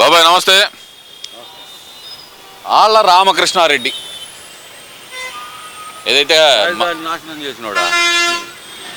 బాబాయ్ నమస్తే. ఆళ్ళ రామకృష్ణారెడ్డి. ఏదైతే రాజధాని నాశనం చేసినోడా?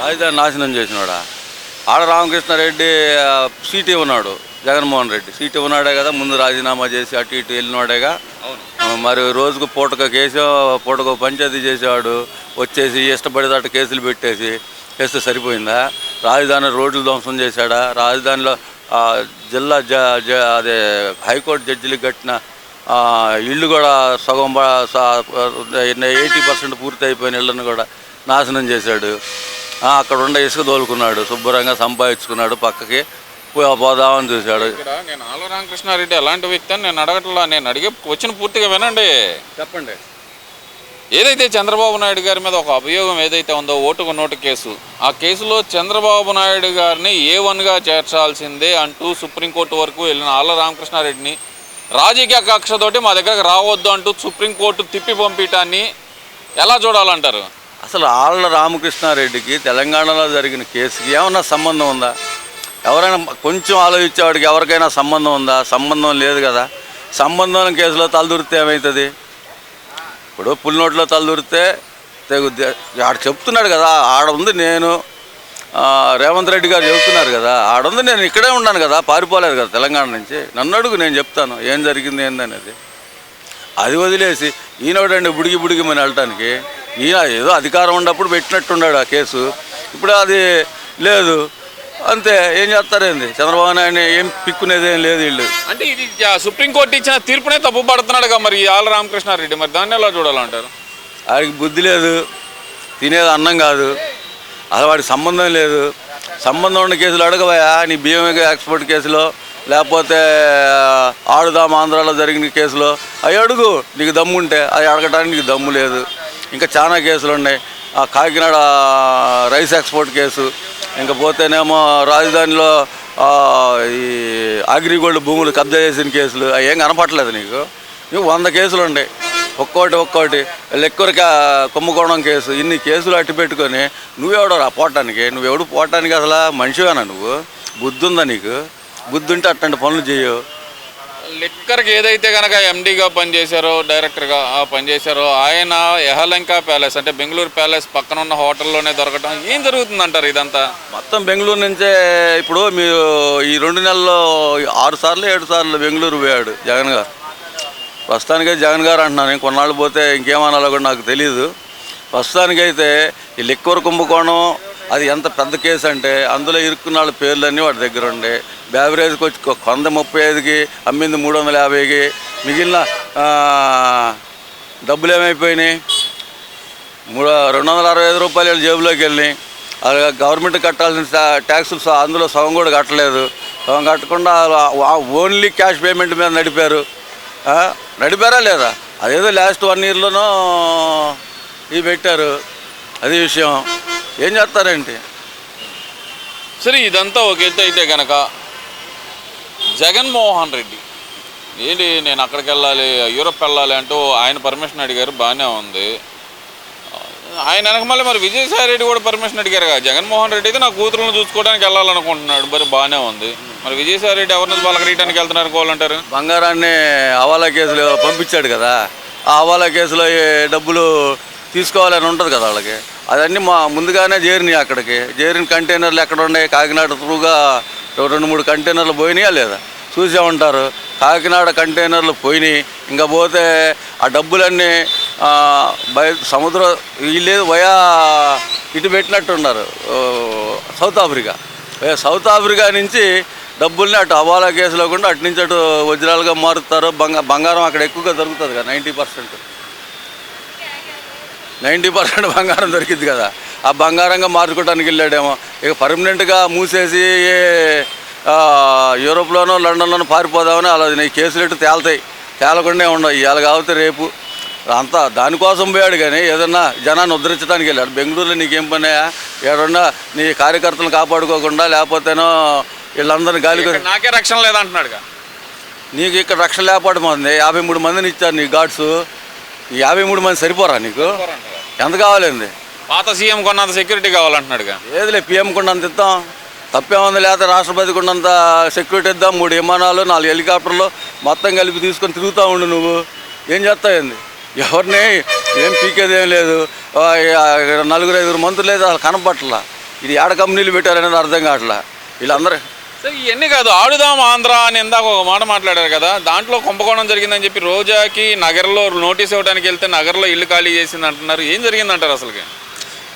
రాజధాని నాశనం చేసినోడా? ఆడ రామకృష్ణారెడ్డి సీట్ ఇవ్వనాడు జగన్మోహన్ రెడ్డి. సీట్ ఇవ్వనాడే కదా ముందు రాజీనామా చేసి అటు ఇటు వెళ్ళినాడేగా. మరి రోజుకు పూటక కేసు పూటకు పంచాయతీ చేసేవాడు వచ్చేసి ఇష్టపడేదట కేసులు పెట్టేసి చేస్తే సరిపోయిందా? రాజధాని రోడ్లు ధ్వంసం చేశాడా? రాజధానిలో జిల్లా జ జ- అదే హైకోర్టు జడ్జిలకు కట్టిన ఆ, ఇళ్ళు కూడా సగం ఎయిటీ పర్సెంట్ పూర్తి అయిపోయిన ఇళ్ళను కూడా నాశనం చేశాడు. ఆ, అక్కడ ఉండే ఇసుక తోలుకున్నాడు శుభ్రంగా సంపాదించుకున్నాడు పక్కకి పో- పోదామని చూశాడు. ఇక్కడ నేను ఆళ్ళ రామకృష్ణారెడ్డి ఎలాంటి వ్యక్తి అని నేను అడగట్లా నేను అడిగే వచ్చిన పూర్తిగా వినండి. చెప్పండి. ఏదైతే చంద్రబాబు నాయుడు గారి మీద ఒక అభియోగం ఏదైతే ఉందో ఓటుకు నోటు కేసు ఆ కేసులో చంద్రబాబు నాయుడు గారిని ఏ వన్గా చేర్చాల్సిందే అంటూ సుప్రీంకోర్టు వరకు వెళ్ళిన ఆళ్ళ రామకృష్ణారెడ్డిని రాజకీయ కక్షతోటి మా దగ్గరకు రావద్దు అంటూ సుప్రీంకోర్టు తిప్పి పంపించడాన్ని ఎలా చూడాలంటారు? అసలు ఆళ్ళ రామకృష్ణారెడ్డికి తెలంగాణలో జరిగిన కేసుకి ఏమన్నా సంబంధం ఉందా? ఎవరైనా కొంచెం ఆలోచించేవాడికి ఎవరికైనా సంబంధం ఉందా? సంబంధం లేదు కదా. సంబంధం కేసులో తలదూరితే ఏమవుతుంది ఇప్పుడు పులినోట్లో తలదూరితే తెగుద్ది. ఆడ చెప్తున్నాడు కదా ఆడ ఉంది నేను రేవంత్ రెడ్డి గారు చెబుతున్నారు కదా ఆడుంది నేను ఇక్కడే ఉన్నాను కదా పారిపోలేదు కదా తెలంగాణ నుంచి. నన్ను అడుగు నేను చెప్తాను ఏం జరిగింది ఏందనేది. అది వదిలేసి ఈయనోడండి బుడిగి బుడిగి మన వెళ్ళటానికి ఈయన ఏదో అధికారం ఉన్నప్పుడు పెట్టినట్టున్నాడు ఆ కేసు. ఇప్పుడు అది లేదు అంతే ఏం చేస్తారేంది చంద్రబాబు నాయుడు ఏం పిక్కునేది ఏం లేదు వీళ్ళు. అంటే ఇది సుప్రీంకోర్టు ఇచ్చిన తీర్పునే తప్పు పడుతున్నాడుగా మరి ఆళ్ళ రామకృష్ణారెడ్డి. మరి దాన్ని ఎలా చూడాలంటారు? వాడికి బుద్ధి లేదు తినేది అన్నం కాదు అసలు వాడికి సంబంధం లేదు. సంబంధం ఉన్న కేసులు అడగవయా నీ బియ్యం ఎక్స్పోర్ట్ కేసులో లేకపోతే ఆడుదాం ఆంధ్రాలో జరిగిన కేసులో. అవి అడుగు నీకు దమ్ము ఉంటే అవి అడగడానికి నీకు దమ్ము లేదు. ఇంకా చాలా కేసులు ఉన్నాయి. ఆ కాకినాడ రైస్ ఎక్స్పోర్ట్ కేసు ఇంకపోతేనేమో రాజధానిలో ఈ అగ్రిగోల్డ్ భూములు కబ్జా చేసిన కేసులు అవి ఏం కనపట్లేదు నీకు. నీకు వంద కేసులు ఉన్నాయి ఒక్కోటి ఒక్కోటి. లెక్కరిక కుంభకోణం కేసు. ఇన్ని కేసులు అట్టి పెట్టుకొని నువ్వెవడో రా పోవటానికి? నువ్వెవడు పోవటానికి అసలు మనిషివేనా నువ్వు? బుద్ధి ఉందా నీకు? బుద్ధి ఉంటే అట్లాంటి పనులు చేయవు లిక్కర్కి ఏదైతే కనుక ఎండీగా పనిచేశారో డైరెక్టర్గా పనిచేశారో ఆయన ఎహలంక ప్యాలెస్ అంటే బెంగళూరు ప్యాలెస్ పక్కన ఉన్న హోటల్లోనే దొరకటం ఏం జరుగుతుందంటారు ఇదంతా? మొత్తం బెంగళూరు నుంచే ఇప్పుడు మీరు ఈ రెండు నెలల్లో ఆరు సార్లు ఏడు సార్లు బెంగళూరు పోయాడు జగన్ గారు. ప్రస్తుతానికైతే జగన్ గారు అంటున్నాను కొన్నాళ్ళు పోతే ఇంకేమనాలో కూడా నాకు తెలియదు ప్రస్తుతానికైతే ఈ లిక్కర్ కుంభకోణం అది ఎంత పెద్ద కేసు అంటే అందులో ఇరుక్కున్న వాళ్ళ పేర్లన్నీ వాడి దగ్గర ఉండే. బ్యావరేజ్కి వచ్చి కొంద ముప్పై ఐదుకి అమ్మింది మూడు వందల యాభైకి. మిగిలిన డబ్బులు ఏమైపోయినాయి? మూడు రెండు వందల అరవై ఐదు రూపాయలు వీళ్ళ జేబులోకి వెళ్ళినాయి. అది గవర్నమెంట్ కట్టాల్సిన ట్యాక్సులు అందులో సగం కూడా కట్టలేదు. సగం కట్టకుండా ఓన్లీ క్యాష్ పేమెంట్ మీద నడిపారు. నడిపారా లేదా? అదేదో లాస్ట్ వన్ ఇయర్లోనో ఇవి పెట్టారు. అది విషయం. ఏం చేస్తారేంటి? సరే ఇదంతా ఒక ఎత్తు అయితే కనుక జగన్మోహన్ రెడ్డి. ఏంటి నేను అక్కడికి వెళ్ళాలి యూరప్ వెళ్ళాలి అంటూ ఆయన పర్మిషన్ అడిగారు బాగానే ఉంది. ఆయన వెనక మళ్ళీ మరి విజయసాయి రెడ్డి కూడా పర్మిషన్ అడిగారు కదా జగన్మోహన్ రెడ్డి అయితే నా కూతురులను చూసుకోవడానికి వెళ్ళాలనుకుంటున్నాడు. మరి బాగానే ఉంది. మరి విజయసాయి రెడ్డి ఎవరిని పలకరీయడానికి వెళ్తున్నారు అనుకోవాలంటారు? బంగారాన్ని హవాలా కేసులో పంపించాడు కదా. ఆ హవాలా కేసులో డబ్బులు తీసుకోవాలని ఉంటుంది కదా వాళ్ళకి? అదన్నీ మా ముందుగానే చేరినాయి అక్కడికి. చేరిన కంటైనర్లు ఎక్కడ ఉన్నాయి? కాకినాడ త్రూగా రెండు మూడు కంటైనర్లు పోయినాయా లేదా? చూసే ఉంటారు కాకినాడ కంటైనర్లు పోయినాయి. ఇంకా పోతే ఆ డబ్బులన్నీ బయ సముద్ర వీళ్ళేది వయా ఇటు పెట్టినట్టున్నారు. South Africa. సౌత్ ఆఫ్రికా నుంచి డబ్బుల్ని అటు హవాలా కేసులో కూడా అటు నుంచి అటు వజ్రాలుగా మారుతారు. బంగారం అక్కడ ఎక్కువగా దొరుకుతుంది కదా నైంటీ పర్సెంట్. నైంటీ పర్సెంట్ బంగారం దొరికింది కదా. ఆ బంగారంగా మార్చుకోవడానికి వెళ్ళాడేమో. ఇక పర్మనెంట్గా మూసేసి యూరోప్లోనో లండన్లోనో పారిపోదామని అలా నీ కేసులు ఎట్టు తేలుతాయి. తేలకుండా ఉండవు ఇవాళ కాకపోతే రేపు అంతా దానికోసం పోయాడు కానీ ఏదన్నా జనాన్ని ఉద్ధరించడానికి వెళ్ళాడు. బెంగళూరులో నీకేం పన్నాయా ఏడన్నా నీ కార్యకర్తలను కాపాడుకోకుండా లేకపోతేనో వీళ్ళందరినీ ఇక్కడ నాకే రక్షణ లేదంటున్నాడుగా. నీకు ఇక్కడ రక్షణ లేకపోవడం యాభై మూడు మందిని ఇచ్చారు నీ గాడ్స్. ఈ యాభై మూడు మంది సరిపోరా నీకు? ఎంత కావాలండి? పాత సీఎం కొన్నంత సెక్యూరిటీ కావాలంటున్నాడుగా. ఏదిలే పిఎం కొండ అంత ఇద్దాం తప్పేముంది లేకపోతే రాష్ట్రపతికి ఉన్నంత సెక్యూరిటీ ఇద్దాం. మూడు విమానాలు నాలుగు హెలికాప్టర్లు మొత్తం కలిపి తీసుకొని తిరుగుతూ ఉండు నువ్వు. ఏం చేస్తాయింది ఎవరిని? ఏం పీకేది ఏం లేదు. నలుగురు ఐదుగురు మంత్రులు లేదు అసలు కనపట్ల. ఇది ఏడ కంపెనీలు పెట్టారనేది అర్థం కావట్లా. వీళ్ళందరూ సరే ఇవన్నీ కాదు ఆడుదాం ఆంధ్ర అని ఇందాక ఒక మాట మాట్లాడారు కదా దాంట్లో కుంభకోణం జరిగిందని చెప్పి రోజాకి నగరంలో నోటీస్ ఇవ్వడానికి వెళ్తే నగర్లో ఇల్లు ఖాళీ చేసింది అంటున్నారు. ఏం జరిగిందంటారు అసలుకి?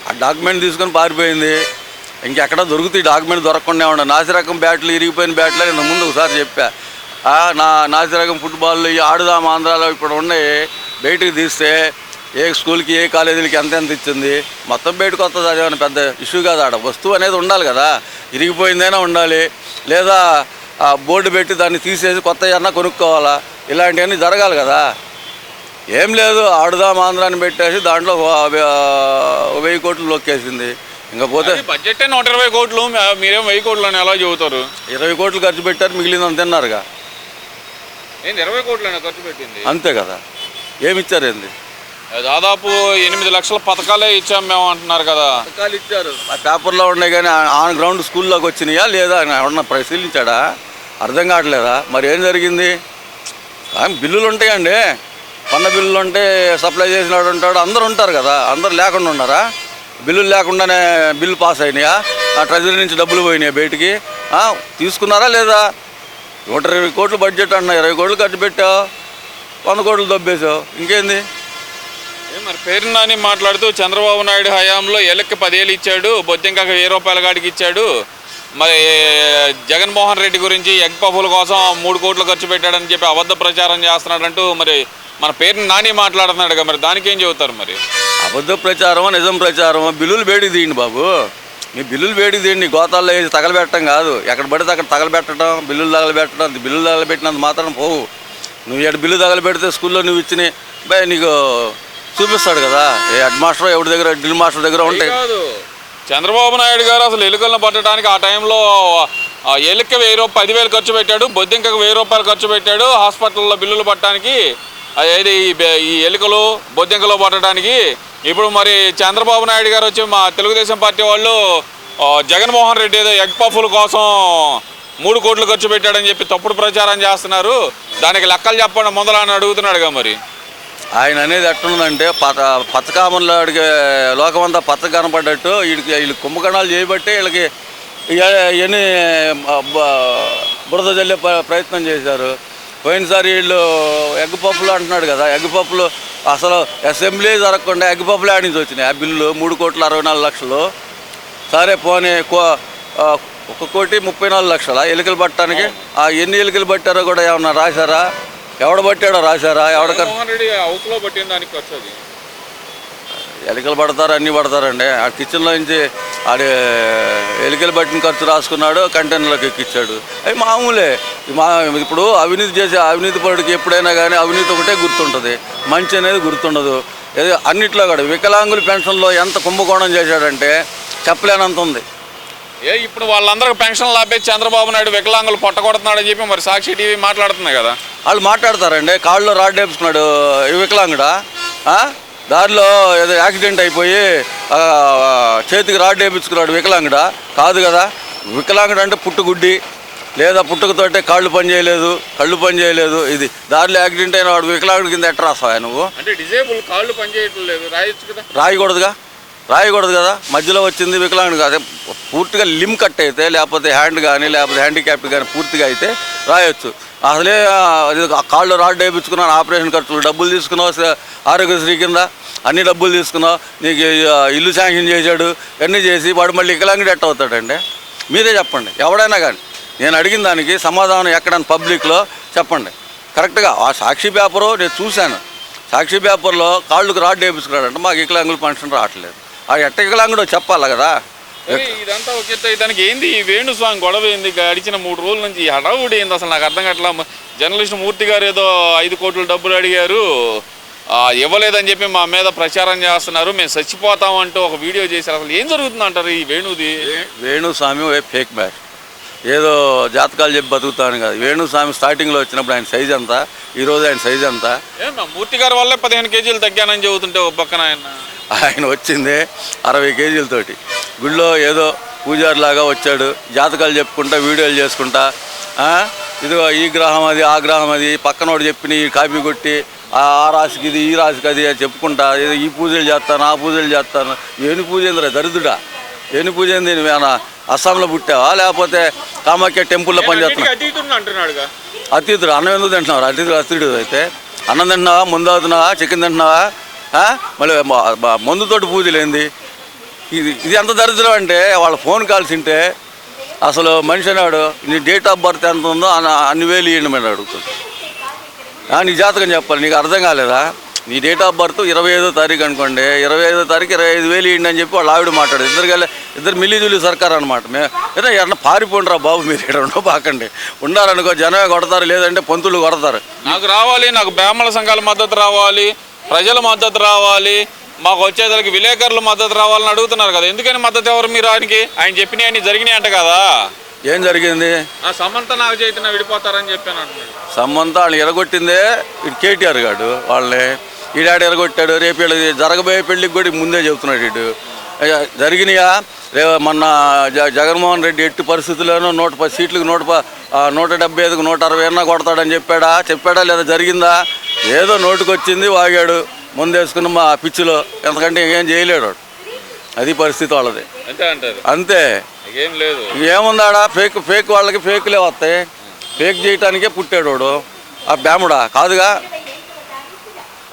ఆ డాక్యుమెంట్ తీసుకొని పారిపోయింది. ఇంకెక్కడ దొరుకుతాయి డాక్యుమెంట్ దొరకకుండా ఉండే నాసిరకం బ్యాట్లు ఇరిగిపోయిన బ్యాట్లు నేను ముందు ఒకసారి చెప్పా. నా నాసిరకం ఫుట్బాల్ ఆడుదాం ఆంధ్రాలో ఇప్పుడు ఉన్నాయి. బయటికి తీస్తే ఏ స్కూల్కి ఏ కాలేజీలకి ఎంత ఎంత ఇచ్చింది? మొత్తం బయటకు వస్తుంది. అదేమైనా పెద్ద ఇష్యూ కాదు? ఆడ వస్తువు అనేది ఉండాలి కదా. ఇరిగిపోయిందైనా ఉండాలి. లేదా ఆ బోర్డు పెట్టి దాన్ని తీసేసి కొత్త ఏమన్నా కొనుక్కోవాలా? ఇలాంటివన్నీ జరగాలి కదా. ఏం లేదు. ఆడుదాం ఆంధ్రాన్ని పెట్టేసి దాంట్లో వెయ్యి కోట్లు లొక్కేసింది. ఇంకా పోతే బడ్జెట్ నూట ఇరవై కోట్లు. మీరేం వెయ్యి కోట్లు అని ఎలా చెబుతారు? ఇరవై కోట్లు ఖర్చు పెట్టారు. మిగిలిందని తిన్నారుగా. ఏంది ఇరవై కోట్లు ఖర్చు పెట్టింది? అంతే కదా. ఏమి ఇచ్చారు ఏంది? దాదాపు ఎనిమిది లక్షల పథకాలే ఇచ్చాం మేము అంటున్నారు కదా. పథకాలు ఇచ్చారు. ఆ పేపర్లో ఉన్నాయి కానీ ఆన్ గ్రౌండ్ స్కూల్లోకి వచ్చినాయా లేదా అని ఎవరన్నా పరిశీలించాడా? అర్థం కావట్లేదా? మరి ఏం జరిగింది? బిల్లులు ఉంటాయండి. పన్న బిల్లులు ఉంటే సప్లై చేసినాడు ఉంటాడు. అందరు ఉంటారు కదా. అందరు లేకుండా ఉన్నారా? బిల్లులు లేకుండానే బిల్లు పాస్ అయినాయా? ఆ ట్రెజరీ నుంచి డబ్బులు పోయినాయా బయటికి? తీసుకున్నారా లేదా? నూట ఇరవై కోట్లు బడ్జెట్ అంటున్నా ఇరవై కోట్లు ఖర్చు పెట్టావు. వంద కోట్లు దొబ్బేసావు ఇంకేంది? మరి పేరు నాని మాట్లాడుతూ చంద్రబాబు నాయుడు హయాంలో ఏళ్ళకి పదేళ్ళు ఇచ్చాడు బొద్దింకాక వెయ్యి రూపాయల కాడికి ఇచ్చాడు. మరి జగన్మోహన్ రెడ్డి గురించి ఎగ్ పఫుల కోసం మూడు కోట్లు ఖర్చు పెట్టాడని చెప్పి అబద్ధ ప్రచారం చేస్తున్నాడంటూ మరి మన పేరుని నాని మాట్లాడుతున్నాడు కదా మరి. దానికి ఏం చెబుతారు మరి? అబద్ధ ప్రచారమా నిజం ప్రచారమా? బిల్లులు వేడికి తీయండి బాబు. మీ బిల్లులు వేడికి తీయండి. గోతాల్లో వేసి తగలబెట్టడం కాదు. ఎక్కడ పడితే అక్కడ తగలబెట్టడం బిల్లులు తగలబెట్టడం అది బిల్లులు తగలబెట్టినంత మాత్రం పోవు. నువ్వు ఎక్కడ బిల్లు తగలబెడితే స్కూల్లో నువ్వు ఇచ్చిన బై నీకు చూపిస్తాడు కదా. ఏ హెడ్ మాస్టర్ ఎవరి దగ్గర డ్రిల్ మాస్టర్ దగ్గర ఉంటాయి. కాదు. చంద్రబాబు నాయుడు గారు అసలు ఎలుకలను పట్టడానికి ఆ టైంలో ఎలుక వెయ్యి రూపాయలు పదివేలు ఖర్చు పెట్టాడు బొద్దింకకు వెయ్యి రూపాయలు ఖర్చు పెట్టాడు హాస్పిటల్లో బిల్లులు పట్టడానికి ఏది ఈ ఎలుకలు బొద్దింకలు పట్టడానికి. ఇప్పుడు మరి చంద్రబాబు నాయుడు గారు వచ్చి మా తెలుగుదేశం పార్టీ వాళ్ళు జగన్మోహన్ రెడ్డి ఏదో ఎగ్ పఫుల కోసం మూడు కోట్లు ఖర్చు పెట్టాడని చెప్పి తప్పుడు ప్రచారం చేస్తున్నారు. దానికి లెక్కలు చెప్పండి మొదలని అడుగుతున్నాడుగా మరి. ఆయన అనేది ఎట్లుందంటే పత పచ్చకామంలో ఆడికి లోకమంతా పచ్చ కనపడ్డట్టు వీడికి వీళ్ళు కుంభకణాలు చేయబట్టి వీళ్ళకి ఇవన్నీ బురద జల్లే ప్ర- ప్రయత్నం చేశారు. పోయినసారి వీళ్ళు ఎగ్ పప్పులు అంటున్నాడు కదా ఎగ్ పప్పులు అసలు అసెంబ్లీ జరగకుండా ఎగ్ పప్పులు ఆడి నుంచి వచ్చినాయి. ఆ బిల్లు మూడు కోట్ల అరవై నాలుగు లక్షలు. సరే పోనీ కో- ఒక కోటి ముప్పై నాలుగు లక్షల? ఎలుకలు పట్టడానికి? ఆ ఎన్ని ఎలుకలు పట్టారో కూడా ఏమన్నా రాశారా? ఎవడ పట్టాడో రాశారా ఎవడ హౌస్లో పట్టిన దానికి ఎలికలు పడతారు అన్నీ పడతారండి. ఆ కిచెన్లో నుంచి ఆడి ఎలికలు పట్టిన ఖర్చు రాసుకున్నాడు కంటైనర్లోకి ఎక్కిచ్చాడు. అవి మామూలే. మా ఇప్పుడు అవినీతి చేసే అవినీతి పరుడికి ఎప్పుడైనా కానీ అవినీతి ఒకటే గుర్తుంటుంది. మంచి అనేది గుర్తుండదు. అన్నిట్లో కూడా వికలాంగుల పెన్షన్లో ఎంత కుంభకోణం చేశాడంటే చెప్పలేనంత ఉంది. ఏ ఇప్పుడు వాళ్ళందరికి పెన్షన్ లాపే చంద్రబాబు నాయుడు వికలాంగులు పొట్టగొడుతున్నాడని చెప్పి మరి సాక్షి టీవీ మాట్లాడుతుంది కదా. వాళ్ళు మాట్లాడతారండి. కాళ్ళలో రాడ్ వేపుకున్నాడు ఈ వికలాంగుడా? దారిలో ఏదో యాక్సిడెంట్ అయిపోయి చేతికి రాడ్ వేపించుకున్నాడు వికలాంగుడా? కాదు కదా. వికలాంగుడు అంటే పుట్టుగుడ్డి. లేదా పుట్టుకతోటే కాళ్ళు పని చేయలేదు కళ్ళు పని చేయలేదు. ఇది దారిలో యాక్సిడెంట్ అయిన వాడు వికలాంగుడి కింద ఎట్ట రాస్తావా నువ్వు? అంటే డిజేబుల్ కాళ్ళు పనిచేయట్లేదు రాయొచ్చు కదా. రాయకూడదుగా? రాయకూడదు కదా? మధ్యలో వచ్చింది వికలాంగుడు కాదు. పూర్తిగా లిమ్ కట్ అయితే లేకపోతే హ్యాండ్ కానీ లేకపోతే హ్యాండిక్యాప్ కానీ పూర్తిగా అయితే రాయొచ్చు. అసలే కాళ్ళు రాడ్ వేయించుకున్నాను ఆపరేషన్ ఖర్చులు డబ్బులు తీసుకున్నావు ఆరోగ్యశ్రీ కింద అన్ని డబ్బులు తీసుకున్నావు నీకు ఇల్లు శాంక్షన్ చేశాడు అన్నీ చేసి వాడు మళ్ళీ వికలాంగుడు ఎట్ట అవుతాడండి? మీరే చెప్పండి. ఎవడైనా కానీ నేను అడిగిన దానికి సమాధానం ఎక్కడని పబ్లిక్లో చెప్పండి. కరెక్ట్గా ఆ సాక్షి పేపరు నేను చూశాను. సాక్షి పేపర్లో కాళ్ళకు రాడ్ వేయించుకున్నాడంటే మాకు వికలాంగులు పెన్షన్ రావట్లేదు. ఆ ఎట్ట వికలాంగుడో చెప్పాలి కదా? ఇదంతా ఒక దానికి ఏంది? ఈ వేణుస్వామి గొడవ ఏంది? గడిచిన మూడు రోజుల నుంచి హడావుడి ఏంది? అసలు నాకు అర్థం కావట్లా. జర్నలిస్ట్ మూర్తి గారు ఏదో ఐదు కోట్ల డబ్బులు అడిగారు. ఇవ్వలేదని చెప్పి మా మీద ప్రచారం చేస్తున్నారు. మేము చచ్చిపోతాం అంటూ ఒక వీడియో చేశారు. అసలు ఏం జరుగుతుంది అంటారు ఈ వేణుది? వేణుస్వామి ఓ ఫేక్ బ్యాట్ ఏదో జాతకాలు చెప్పి బతుకుతాను కదా. వేణుస్వామి స్టార్టింగ్లో వచ్చినప్పుడు ఆయన సైజ్ ఎంత? ఈరోజు ఆయన సైజ్ ఎంత? మూర్తి గారి వల్లే పదిహేను కేజీలు తగ్గానని చెబుతుంటే ఒక పక్కన ఆయన. ఆయన వచ్చింది అరవై కేజీలతోటి. గుళ్ళో ఏదో పూజారి లాగా వచ్చాడు జాతకాలు చెప్పుకుంటా వీడియోలు చేసుకుంటా ఇదిగో ఈ గ్రహం అది ఆ గ్రహం అది పక్కనోడు చెప్పిన ఈ కాపీ కొట్టి ఆ ఆ రాశికి ఇది ఈ రాశికి అది అని చెప్పుకుంటా ఏదో ఈ పూజలు చేస్తాను ఆ పూజలు చేస్తాను. ఏని పూజ ఏందిరా దరిద్రుడా? ఏని పూజ ఏంది నువ్వేనా అస్సాంలో పుట్టావా? లేకపోతే కామాఖ్య టెంపుల్లో అంటున్నాడుగా. అతిథుడు అన్నం ఎందుకు తింటున్నావు? అతిథుడు అతిథుడు అయితే అన్నం తింటున్నావా? ముందు అవుతున్నావా? చికెన్ తింటున్నావా? మళ్ళీ మందుతోటి పూజలేంది ఇది ఇది ఎంత దరిద్రం అంటే వాళ్ళ ఫోన్ కాల్స్ తింటే అసలు మనిషి అన్నాడు నీ డేట్ ఆఫ్ బర్త్ ఎంత ఉందో అన్న అన్ని వేలు ఇవ్వండి అడుగుతుంది ఆ, నీ జాతకం చెప్పాలి నీకు అర్థం కాలేదా? నీ డేట్ ఆఫ్ బర్త్ ఇరవై ఐదో తారీఖు అనుకోండి ఇరవై ఐదో తారీఖు ఇరవై ఐదు వేలు ఇవ్వండి అని చెప్పి వాళ్ళు ఆవిడ మాట్లాడు ఇద్దరు కలిసి ఇద్దరు మిల్లిజులి సర్కార్ అనమాట మేము ఏదో ఎన్న పారిపోండిరా బాబు మీరు ఇక్కడ ఉండో పాకండి ఉండాలనుకో జనమే కొడతారు లేదంటే పంతులు కొడతారు. నాకు రావాలి నాకు బ్రాహ్మణ సంఘాల మద్దతు రావాలి. ప్రజల మద్దతు రావాలి మాకు వచ్చేదానికి విలేకరుల మద్దతు రావాలని అడుగుతున్నారు కదా. ఎందుకని మద్దతు ఎవరు మీరు ఆయనకి? ఆయన చెప్పినవి అన్ని జరిగినాయి అంట కదా. ఏం జరిగింది? ఆ సమంత నాకు చైతన్య విడిపోతారని చెప్పాను సమ్మంతా వాళ్ళు ఎరగొట్టిందే ఇటు కేటీఆర్ గాడు వాళ్ళని. ఈడాడు ఎరగొట్టాడు రేపు వీళ్ళది జరగబోయే పెళ్ళికి కూడా ముందే చెబుతున్నాడు ఇటు జరిగినాయా? రే మొన్న జ జగన్మోహన్ రెడ్డి ఎట్టి పరిస్థితుల్లోనూ నూట పది సీట్లకు నూట నూట డెబ్బై ఐదుకు నూట అరవై అన్నా కొడతాడని చెప్పాడా? చెప్పాడా లేదా? జరిగిందా? ఏదో నోటుకు వచ్చింది వాగాడు ముందేసుకున్న మా పిచ్చిలో ఎంతకంటే ఏం చేయలేడు. అది పరిస్థితి వాళ్ళది. అంతే ఏముందాడా ఫేక్ ఫేక్ వాళ్ళకి ఫేక్లే వస్తాయి. ఫేక్ చేయటానికే పుట్టాడు వాడు. ఆ బ్రాహ్మడా? కాదుగా.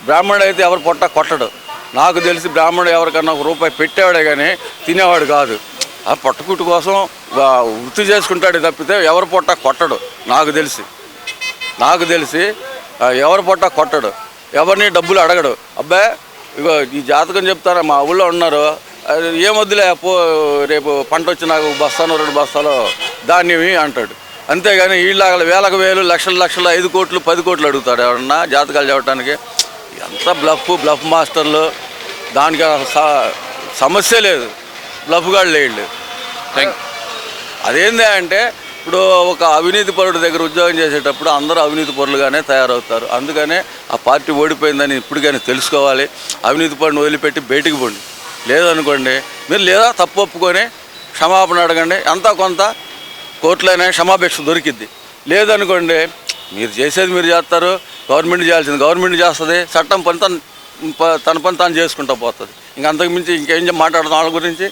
బ్రాహ్మణుడు అయితే ఎవరు పొట్ట కొట్టడు. నాకు తెలిసి బ్రాహ్మణుడు ఎవరికన్నా ఒక రూపాయి పెట్టేవాడే కానీ తినేవాడు కాదు. ఆ పొట్టకుట్టు కోసం వృత్తి చేసుకుంటాడు తప్పితే ఎవరు పొట్ట కొట్టడు. నాకు తెలిసి. నాకు తెలిసి ఎవరి పొట్ట కొట్టడు. ఎవరిని డబ్బులు అడగడు. అబ్బాయి ఇగో ఈ జాతకం చెప్తారా? మా ఊళ్ళో ఉన్నారు. ఏమొద్దులే పో రేపు పంట వచ్చి నాకు బస్తాను రెండు బస్తాలు ధాన్యం ఇయ్యి అంటాడు. అంతేగాని వీళ్ళ వేలకు వేలు లక్షల లక్షలు ఐదు కోట్లు పది కోట్లు అడుగుతాడు ఎవరన్నా జాతకాలు చెప్పడానికి ఎంత బ్లఫ్ బ్లఫ్ మాస్టర్లు. దానికి సమస్య లేదు. బ్లఫ్ గాడు లేళ్ళు. థ్యాంక్ అదేంది అంటే ఇప్పుడు ఒక అవినీతి పరుడు దగ్గర ఉద్యోగం చేసేటప్పుడు అందరూ అవినీతి పరులుగానే తయారవుతారు. అందుకనే ఆ పార్టీ ఓడిపోయిందని ఇప్పటికైనా తెలుసుకోవాలి. అవినీతి పరుని వదిలిపెట్టి బయటికి పోండి. లేదనుకోండి మీరు లేదా తప్పు ఒప్పుకొని క్షమాపణ అడగండి. అంతా కొంత కోర్టులోనే క్షమాపేక్ష దొరికిద్ది. లేదనుకోండి మీరు చేసేది మీరు చేస్తారు. గవర్నమెంట్ చేయాల్సింది గవర్నమెంట్ చేస్తుంది. చట్టం పని ప- తన పని తాను చేసుకుంటూ పోతుంది. ఇంక అంతకు మించి ఇంకేం మాట్లాడదాం వాళ్ళ గురించి?